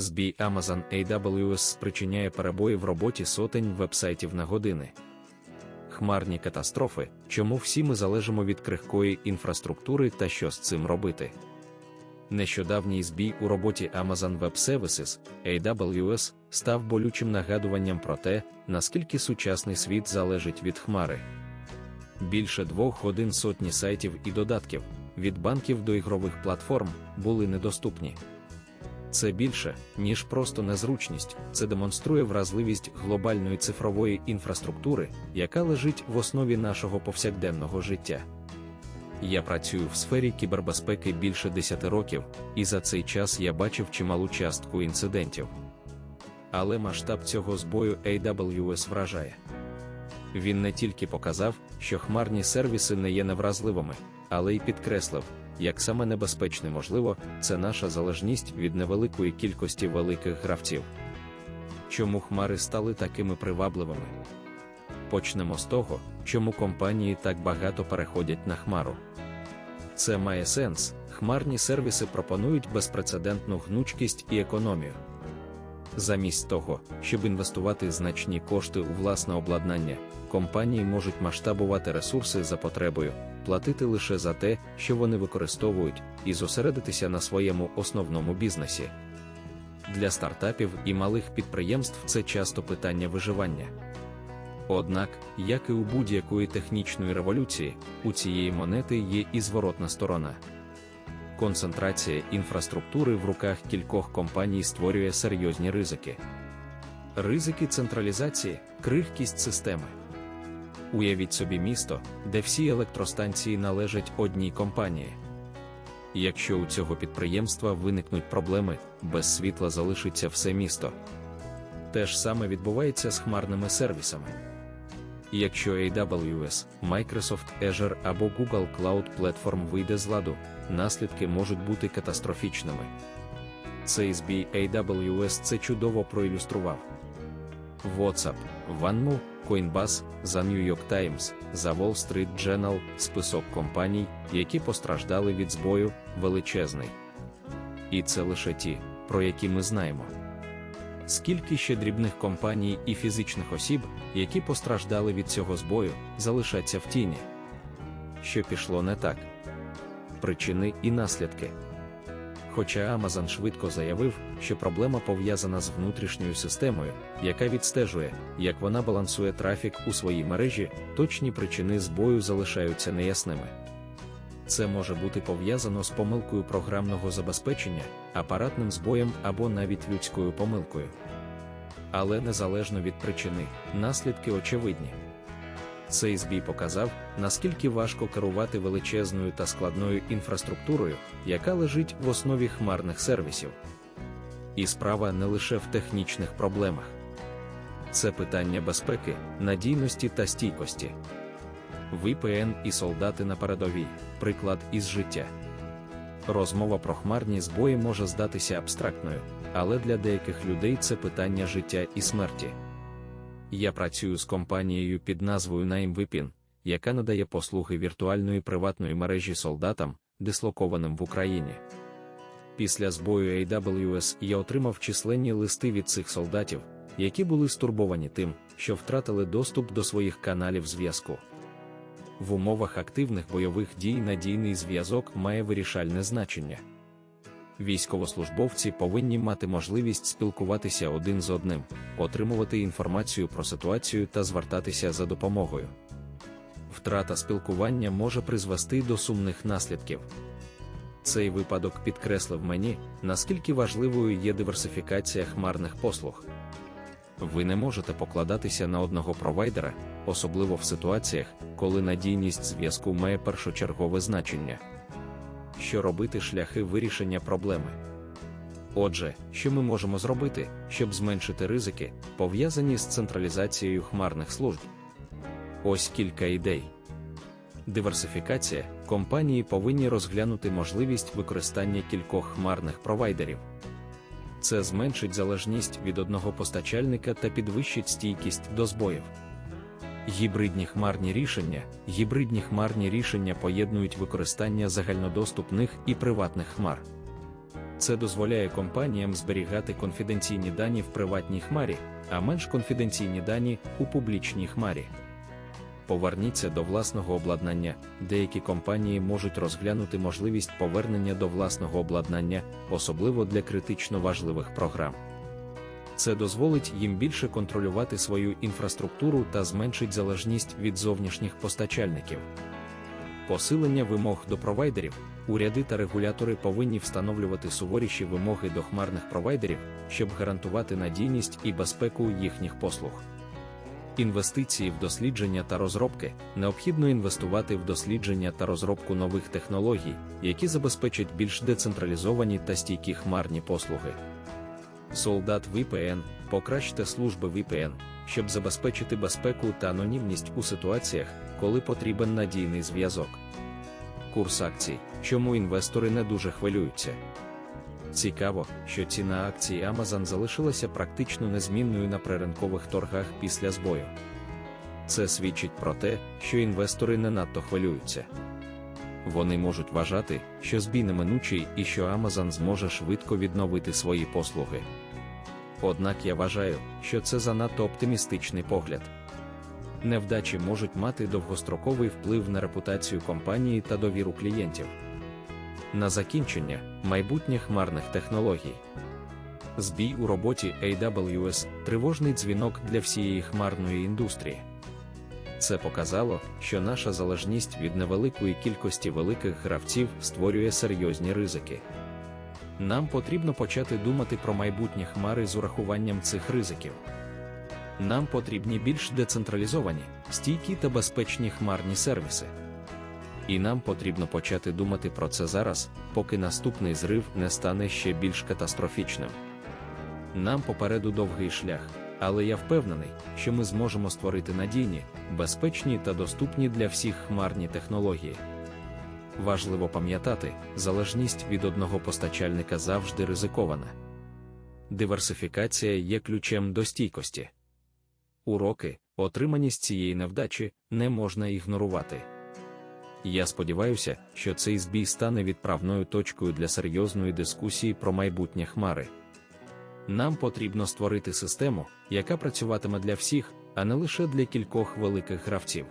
Збій Amazon AWS спричиняє перебої в роботі сотень вебсайтів на години. Хмарні катастрофи, чому всі ми залежимо від крихкої інфраструктури та що з цим робити. Нещодавній збій у роботі Amazon Web Services AWS став болючим нагадуванням про те, наскільки сучасний світ залежить від хмари. Більше двох годин сотні сайтів і додатків, від банків до ігрових платформ, були недоступні. Це більше, ніж просто незручність, це демонструє вразливість глобальної цифрової інфраструктури, яка лежить в основі нашого повсякденного життя. Я працюю в сфері кібербезпеки більше 10 років, і за цей час я бачив чималу частку інцидентів. Але масштаб цього збою AWS вражає. Він не тільки показав, що хмарні сервіси не є невразливими, але й підкреслив, як саме небезпечне можливо, це наша залежність від невеликої кількості великих гравців. Чому хмари стали такими привабливими? Почнемо з того, чому компанії так багато переходять на хмару. Це має сенс, хмарні сервіси пропонують безпрецедентну гнучкість і економію. Замість того, щоб інвестувати значні кошти у власне обладнання, компанії можуть масштабувати ресурси за потребою, платити лише за те, що вони використовують, і зосередитися на своєму основному бізнесі. Для стартапів і малих підприємств це часто питання виживання. Однак, як і у будь-якої технічної революції, у цієї монети є і зворотна сторона. Концентрація інфраструктури в руках кількох компаній створює серйозні ризики. Ризики централізації, крихкість системи. Уявіть собі місто, де всі електростанції належать одній компанії. Якщо у цього підприємства виникнуть проблеми, без світла залишиться все місто. Те ж саме відбувається з хмарними сервісами. Якщо AWS, Microsoft Azure або Google Cloud Platform вийде з ладу, наслідки можуть бути катастрофічними. Цей збій AWS це чудово проілюстрував. WhatsApp, OneMove, Coinbase, The New York Times, The Wall Street Journal, список компаній, які постраждали від збою, величезний. І це лише ті, про які ми знаємо. Скільки ще дрібних компаній і фізичних осіб, які постраждали від цього збою, залишаться в тіні? Що пішло не так? Причини і наслідки. Хоча Amazon швидко заявив, що проблема пов'язана з внутрішньою системою, яка відстежує, як вона балансує трафік у своїй мережі, точні причини збою залишаються неясними. Це може бути пов'язано з помилкою програмного забезпечення, апаратним збоєм або навіть людською помилкою. Але незалежно від причини, наслідки очевидні. Цей збій показав, наскільки важко керувати величезною та складною інфраструктурою, яка лежить в основі хмарних сервісів. І справа не лише в технічних проблемах. Це питання безпеки, надійності та стійкості. VPN і солдати на передовій приклад із життя. Розмова про хмарні збої може здатися абстрактною, але для деяких людей це питання життя і смерті. Я працюю з компанією під назвою NameVPN, яка надає послуги віртуальної приватної мережі солдатам, дислокованим в Україні. Після збою AWS я отримав численні листи від цих солдатів, які були стурбовані тим, що втратили доступ до своїх каналів зв'язку. В умовах активних бойових дій надійний зв'язок має вирішальне значення. Військовослужбовці повинні мати можливість спілкуватися один з одним, отримувати інформацію про ситуацію та звертатися за допомогою. Втрата спілкування може призвести до сумних наслідків. Цей випадок підкреслив мені, наскільки важливою є диверсифікація хмарних послуг. Ви не можете покладатися на одного провайдера, особливо в ситуаціях, коли надійність зв'язку має першочергове значення. Що робити шляхи вирішення проблеми? Отже, що ми можемо зробити, щоб зменшити ризики, пов'язані з централізацією хмарних служб? Ось кілька ідей. Диверсифікація компанії повинні розглянути можливість використання кількох хмарних провайдерів. Це зменшить залежність від одного постачальника та підвищить стійкість до збоїв. Гібридні хмарні рішення Гібридні хмарні рішення поєднують використання загальнодоступних і приватних хмар. Це дозволяє компаніям зберігати конфіденційні дані в приватній хмарі, а менш конфіденційні дані у публічній хмарі. Поверніться до власного обладнання. Деякі компанії можуть розглянути можливість повернення до власного обладнання, особливо для критично важливих програм. Це дозволить їм більше контролювати свою інфраструктуру та зменшить залежність від зовнішніх постачальників. Посилення вимог до провайдерів, уряди та регулятори повинні встановлювати суворіші вимоги до хмарних провайдерів, щоб гарантувати надійність і безпеку їхніх послуг. Інвестиції в дослідження та розробки необхідно інвестувати в дослідження та розробку нових технологій, які забезпечать більш децентралізовані та стійкі хмарні послуги. Солдат VPN покращте служби VPN, щоб забезпечити безпеку та анонімність у ситуаціях, коли потрібен надійний зв'язок. Курс акцій, чому інвестори не дуже хвилюються. Цікаво, що ціна акцій Amazon залишилася практично незмінною на приринкових торгах після збою. Це свідчить про те, що інвестори не надто хвилюються. Вони можуть вважати, що збій неминучий і що Amazon зможе швидко відновити свої послуги. Однак я вважаю, що це занадто оптимістичний погляд. Невдачі можуть мати довгостроковий вплив на репутацію компанії та довіру клієнтів. На закінчення майбутнє хмарних технологій. Збій у роботі AWS тривожний дзвінок для всієї хмарної індустрії. Це показало, що наша залежність від невеликої кількості великих гравців створює серйозні ризики. Нам потрібно почати думати про майбутнє хмари з урахуванням цих ризиків. Нам потрібні більш децентралізовані, стійкі та безпечні хмарні сервіси. І нам потрібно почати думати про це зараз, поки наступний зрив не стане ще більш катастрофічним. Нам попереду довгий шлях, але я впевнений, що ми зможемо створити надійні, безпечні та доступні для всіх хмарні технології. Важливо пам'ятати, залежність від одного постачальника завжди ризикована. Диверсифікація є ключем до стійкості. Уроки, отримані з цієї невдачі, не можна ігнорувати. Я сподіваюся, що цей збій стане відправною точкою для серйозної дискусії про майбутнє хмари. Нам потрібно створити систему, яка працюватиме для всіх, а не лише для кількох великих гравців.